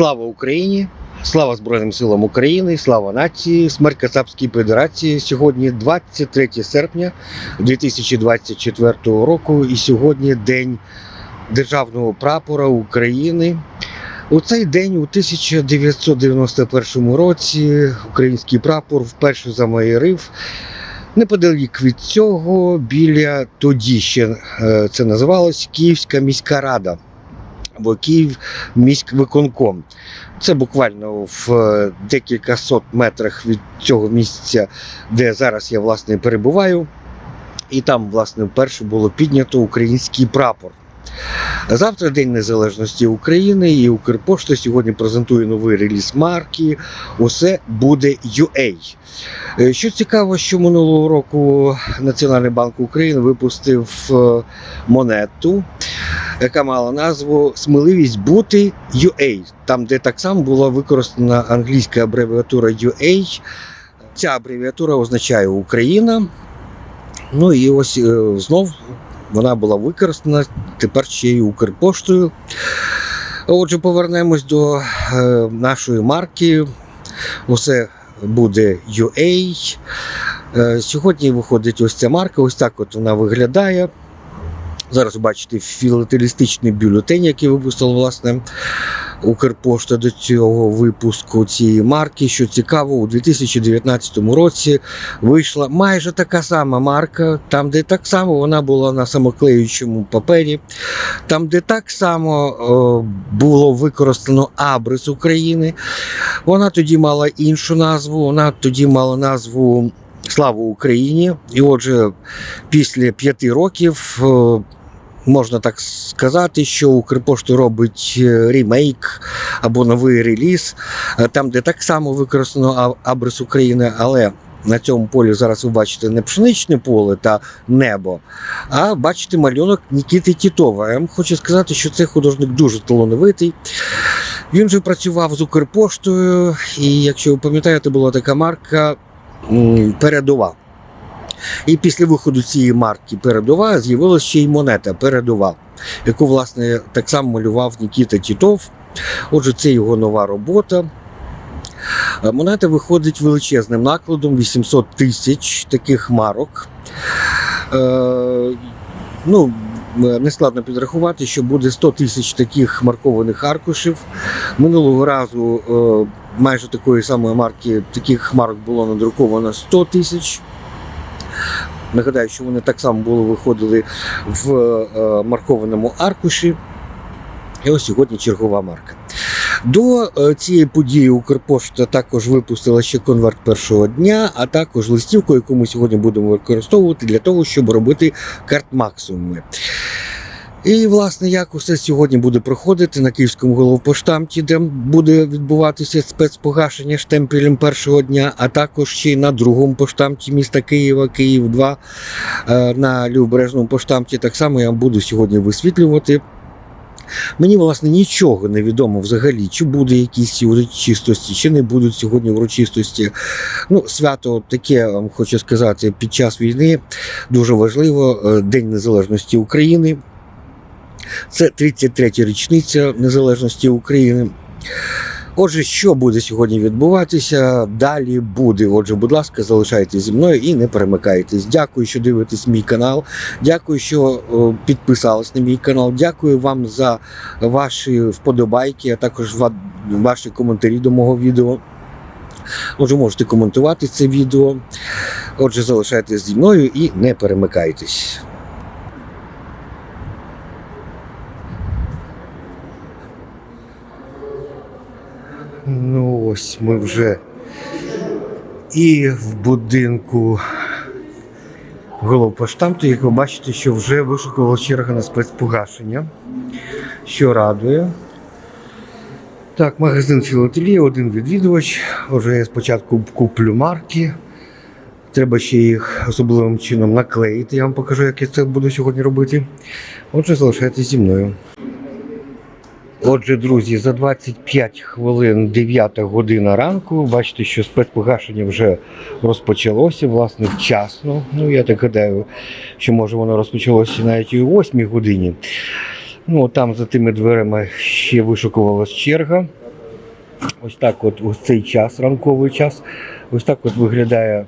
Слава Україні! Слава Збройним силам України, слава нації, смерть Кацапській Федерації. Сьогодні 23 серпня 2024 року, і сьогодні День Державного прапора України. У цей день, у 1991 році, український прапор вперше замайорив. Неподалік від цього, біля тоді ще е, це називалось Київська міська рада або Київ міськвиконком. Це буквально в е, декілька сот метрах від цього місця, де зараз я власне перебуваю. І там, власне, вперше було піднято український прапор. Завтра День Незалежності України і Укрпошта сьогодні презентує новий реліз марки. Усе буде UA. Е, Що цікаво, що минулого року Національний банк України випустив е, монету, яка мала назву Сміливість бути UA, там, де так само була використана англійська абревіатура UA. Ця абревіатура означає Україна. Ну і ось е, знов вона була використана тепер ще й Укрпоштою. Отже, повернемось до е, нашої марки. Усе буде UA. Е, Сьогодні виходить ось ця марка, ось так от вона виглядає. Зараз бачите філателістичний бюлетень, який випустив, власне Укрпошта до цього випуску цієї марки. Що цікаво, у 2019 році вийшла майже така сама марка, там, де так само вона була на самоклеючому папері, там, де так само о, було використано абрис України. Вона тоді мала іншу назву, вона тоді мала назву Слава Україні. І отже, після п'яти років. е, Можна так сказати, що Укрпошта робить е, ремейк або новий реліз, е, там, де так само використано абрис України, але на цьому полі зараз ви бачите не пшеничне поле та небо, а бачите малюнок Нікіти Тітова. Я вам хочу сказати, що цей художник дуже талановитий. Він же працював з Укрпоштою, і якщо ви пам'ятаєте, була така марка передова. І після виходу цієї марки передова з'явилася ще й монета передова, яку, власне, так само малював Нікіта Тітов. Отже, це його нова робота. Е, Монета виходить величезним накладом 800 тисяч таких марок. Е, ну, не складно підрахувати, що буде 100 тисяч таких маркованих аркушів. Минулого разу е, майже такої самої марки таких марок було надруковано 100 тисяч. Нагадаю, що вони так само були виходили в е, маркованому аркуші. І ось сьогодні чергова марка. До е, цієї події Укрпошта також випустила ще конверт першого дня, а також листівку, яку ми сьогодні будемо використовувати для того, щоб робити карт максимуми. І, власне, як усе сьогодні буде проходити на Київському головпоштамті, де буде відбуватися спецпогашення штемпелем першого дня, а також ще й на другому поштамті міста Києва, Київ 2 е, на Лівбережному поштамті. Так само я буду сьогодні висвітлювати. Мені, власне, нічого не відомо взагалі, чи буде якісь урочистості, чи не будуть сьогодні урочистості. Ну, свято таке, хочу сказати, під час війни дуже важливо е, День Незалежності України. Це 33-я річниця Незалежності України. Отже, що буде сьогодні відбуватися? Далі буде. Отже, будь ласка, залишайтесь зі мною і не перемикайтесь. Дякую, що дивитесь мій канал. Дякую, що е, підписались на мій канал. Дякую вам за ваші вподобайки, а також ваші коментарі до мого відео. Отже, можете коментувати це відео. Отже, залишайтесь зі мною і не перемикайтесь. Ну, ось ми вже і в будинку головпоштамту, як ви бачите, що вже вишукувала черга на спецпогашення, що радує. Так, магазин філателія, один відвідувач. Отже, я спочатку куплю марки. Треба ще їх особливим чином наклеїти. Я вам покажу, як я це буду сьогодні робити. Отже, залишайтесь зі мною. Отже, друзі, за 25 хвилин 9 година ранку. Бачите, що спецпогашення вже розпочалося, власне, вчасно. Ну, я так гадаю, що може воно розпочалося навіть і о 8 годині. Ну, там за тими дверима ще вишукувалась черга. ось так от ось цей час, ранковий час, ось так от виглядає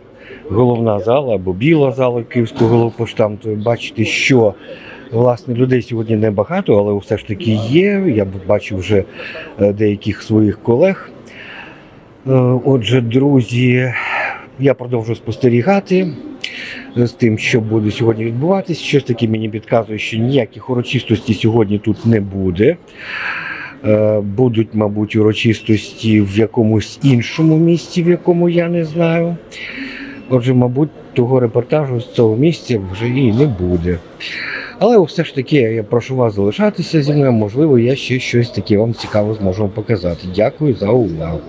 головна зала або біла зала Київського головпоштамту. Бачите, що власне людей сьогодні небагато, але все ж таки є. Я бачу вже е, деяких своїх колег. Е, Отже, друзі, я продовжую спостерігати з тим, що буде сьогодні відбуватись. Щось таке мені підказує, що ніяких урочистостей сьогодні тут не буде. Е, Будуть, мабуть, урочистості в якомусь іншому місці, в якому я не знаю. Отже, мабуть, того репортажу з цього місця вже і не буде. Але все ж таки я прошу вас залишатися зі мною. Можливо, я ще щось таке вам цікаве зможу показати. Дякую за увагу.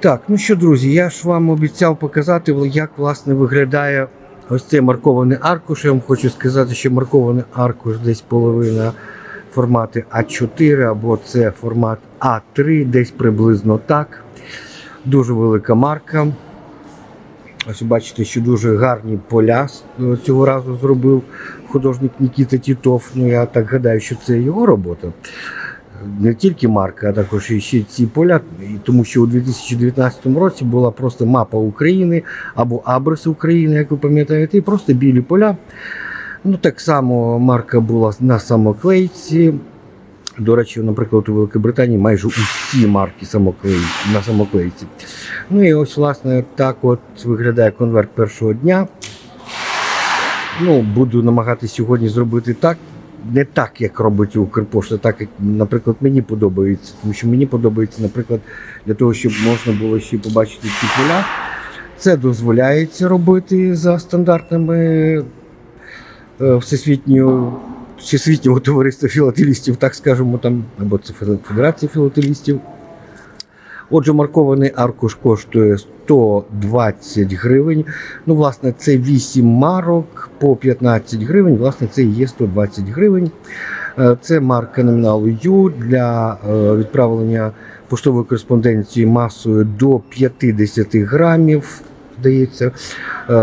Так, ну що, друзі, я ж вам обіцяв показати, як власне виглядає ось цей маркований аркуш. Я вам хочу сказати, що маркований аркуш десь половина формати А4 або це формат А3, десь приблизно так. Дуже велика марка. Ось бачите, що дуже гарні поля е, цього разу зробив художник Нікіта Тітов. Ну я так гадаю, що це його робота. Не тільки марка, а також і ще ці поля, тому що у 2019 році була просто мапа України або абрис України, як ви пам'ятаєте, і просто білі поля. Ну так само марка була на самоклейці. До речі, наприклад, у Великобританії майже усі марки самоклей, на самоклейці. Ну і ось, власне, так от виглядає конверт першого дня. Ну, буду намагатися сьогодні зробити так. Не так, як робить Укрпошта, так як, наприклад, мені подобається. Тому що мені подобається, наприклад, для того, щоб можна було ще побачити ці поля. Це дозволяється робити за стандартами е, всесвітнього, товариства філателістів, так скажемо, там, або це Федерація філателістів. Отже, маркований аркуш коштує 120 гривень. Ну, власне, це 8 марок по 15 гривень. Власне, це і є 120 гривень. Е, Це марка номіналу Ю для е, відправлення поштової кореспонденції масою до 50 грамів. Здається, Е,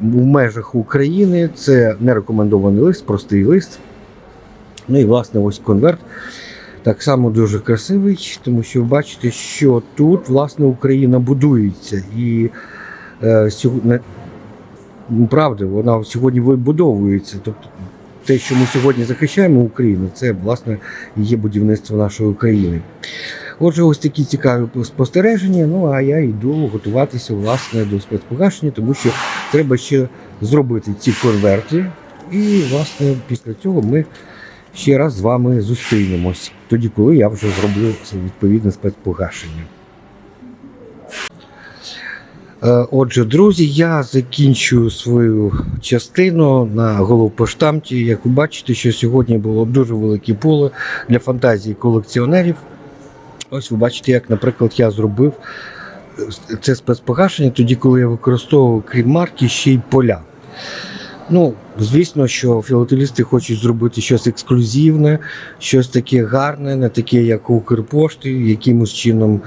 в межах України це не рекомендований лист, простий лист. Ну і власне ось конверт. Так само дуже красивий, тому що ви бачите, що тут власне Україна будується. І е, сьогодні, правда, вона сьогодні вибудовується. Тобто те, що ми сьогодні захищаємо Україну, це власне є будівництво нашої України. Отже, ось такі цікаві спостереження. Ну а я йду готуватися власне до спецпогашення, тому що треба ще зробити ці конверти. І, власне, після цього ми ще раз з вами зустрінемось, тоді, коли я вже зроблю відповідне спецпогашення. Е, Отже, друзі, я закінчую свою частину на головпоштамті. Як ви бачите, що сьогодні було дуже велике поле для фантазії колекціонерів. Ось ви бачите, як, наприклад, я зробив е, це спецпогашення тоді, коли я використовував крім марки ще й поля. Ну, звісно, що філателісти хочуть зробити щось ексклюзивне, щось таке гарне, не таке, як у Укрпошти, якимось чином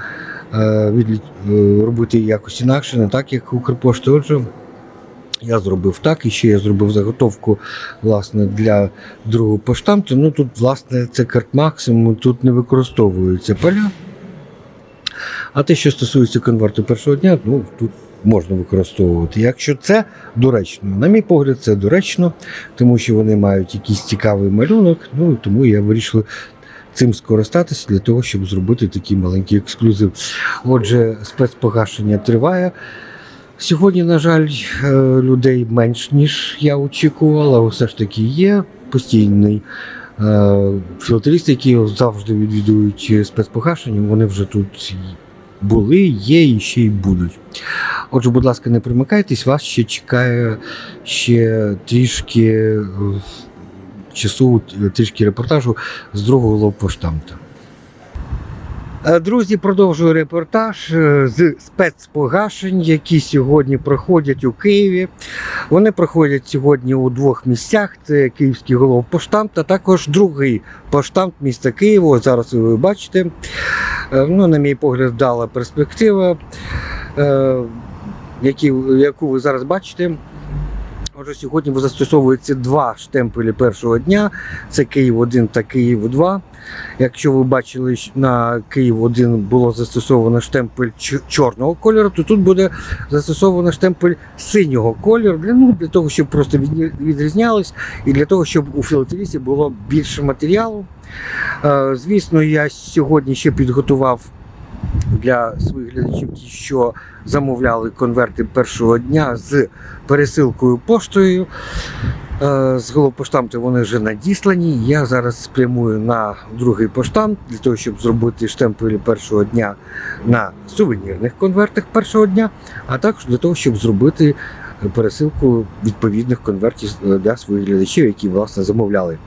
е, відлі- е, робити якось інакше, не так, як Укрпошти. Отже, я зробив так, і ще я зробив заготовку власне, для другого поштамту. Ну тут, власне, це карт максимум, тут не використовуються поля. А те, що стосується конверту першого дня, ну тут можна використовувати. Якщо це доречно, на мій погляд, це доречно, тому що вони мають якийсь цікавий малюнок. Ну тому я вирішив цим скористатися для того, щоб зробити такий маленький ексклюзив. Отже, спецпогашення триває. Сьогодні, на жаль, е, людей менш, ніж я очікував, але все ж таки є постійний е, які завжди відвідують спецпогашення, вони вже тут були, є і ще й будуть. Отже, будь ласка, не примикайтесь, вас ще чекає ще трішки е, часу, трішки репортажу з другого ловпоштамта. Е, Друзі, продовжую репортаж е, з спецпогашень, які сьогодні проходять у Києві. Вони проходять сьогодні у двох місцях: це Київський головпоштамт, а також другий поштамт міста Києва. Зараз ви бачите. Е, Ну, на мій погляд, вдала перспектива, е, яку ви зараз бачите. Отже, сьогодні застосовується два штемпелі першого дня: це Київ 1 та Київ 2. Якщо ви бачили, на Київ 1 було застосовано штемпель чорного кольору, то тут буде застосовано штемпель синього кольору для, ну, для того, щоб просто відрізнялись, і для того, щоб у філателісті було більше матеріалу. Е, Звісно, я сьогодні ще підготував для своїх глядачів, ті, що замовляли конверти першого дня з пересилкою поштою. Е, З головпоштамту вони вже надіслані. Я зараз спрямую на другий поштамт для того, щоб зробити штемпелі першого дня на сувенірних конвертах першого дня, а також для того, щоб зробити пересилку відповідних конвертів е, для своїх глядачів, які власне замовляли.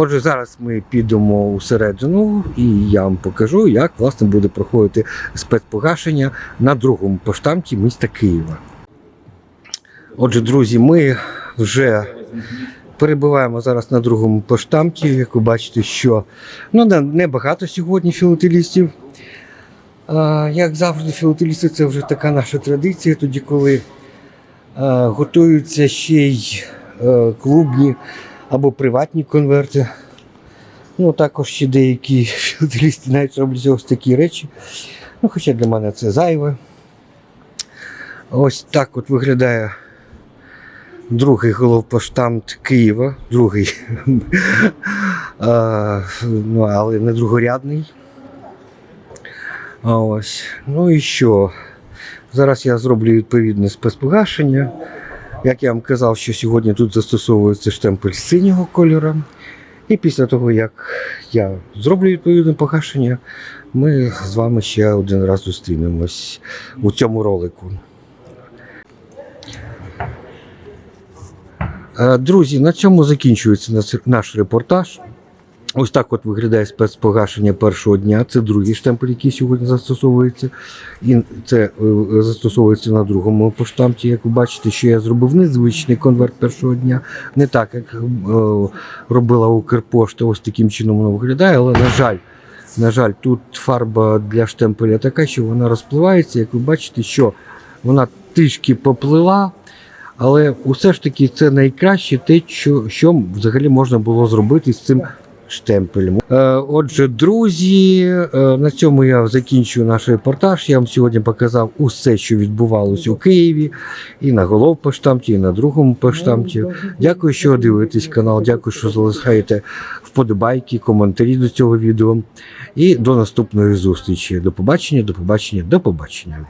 Отже, зараз ми підемо усередину, і я вам покажу, як власне буде проходити спецпогашення на другому поштамті міста Києва. Отже, друзі, ми вже перебуваємо зараз на другому поштамті. Як ви бачите, що ну, не- небагато сьогодні філателістів. Як завжди, філателісти це вже така наша традиція, тоді коли готуються ще й е, клубні або приватні конверти. Ну, також ще деякі філателісти навіть роблять ось такі речі. Ну, хоча для мене це зайве. Ось так от виглядає другий головпоштамт Києва, другий, А, ну, але не другорядний. Ось. Ну і що? Зараз я зроблю відповідне спецпогашення. Як я вам казав, що сьогодні тут застосовується штемпель синього кольору. І після того, як я зроблю відповідне погашення, ми з вами ще один раз зустрінемось у цьому ролику. Е, Друзі, на цьому закінчується наш репортаж. Ось так от виглядає спецпогашення першого дня. Це другий штемпель, який сьогодні застосовується. І це е, застосовується на другому поштамті. Як ви бачите, що я зробив незвичний конверт першого дня. Не так, як е, робила Укрпошта. Ось таким чином воно виглядає, але на жаль. На жаль, тут фарба для штемпеля така, що вона розпливається. Як ви бачите, що вона трішки поплила, але все ж таки це найкраще те, що, що взагалі можна було зробити з цим штемпелем. Е, Отже, друзі, е, на цьому я закінчую наш репортаж. Я вам сьогодні показав усе, що відбувалось у Києві, і на головпоштамті, і на другому поштамті. Дякую, що дивитесь канал. Дякую, що залишаєте вподобайки, коментарі до цього відео. І до наступної зустрічі. До побачення, до побачення, до побачення.